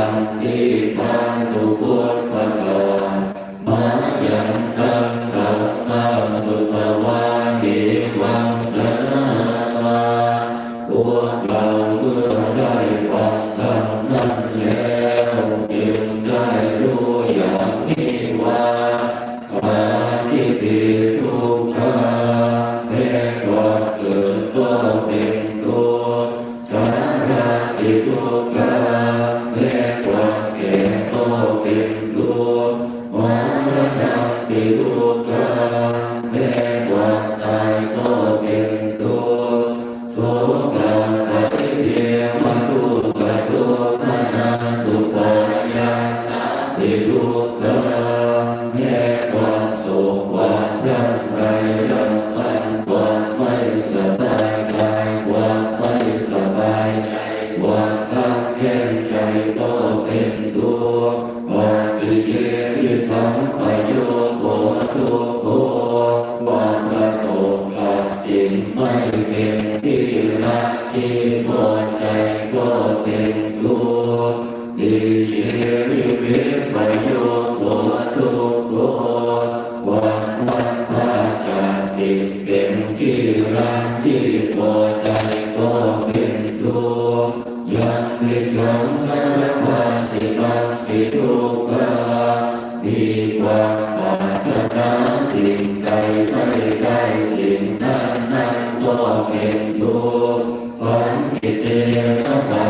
ตังทิพาสุพุทธกามายังตังกัมมังสุตวาทิวังชนะมาพวกเราเมื่อได้ฟังธรรมนั้นแล้วจึงได้รู้อย่างนี้ว่ามาที่ปีทุกขาแม้ก่อนเกิดก็เป็นตัวสาราที่ทุกขา เป็นตัว เป็นตัวโสกาปฏิเดียมาทุกขตัวนานาสุขายาสาที่ทุกขาแม้ความโศกความร่ำไรรำพันความไม่สบายกายความไม่สบายใจความพักเพียนใจก็เป็นตัวความปิเยยิสัมปโยโกทุโกความประสบกับสิ่งไม่เป็นที่รักที่พอใจก็เป็นตัวดีเยยิเวปโยโกทุกโกวามพัดพาจากสิ่งเป็นที่รักที่พอใจก็เป็นตัวยังไม่จงนรก วังปรารถนาสิ่งใดไม่ได้สิ่งนั้นนั้นก็เป็นตัวสังกิเตนะปัจ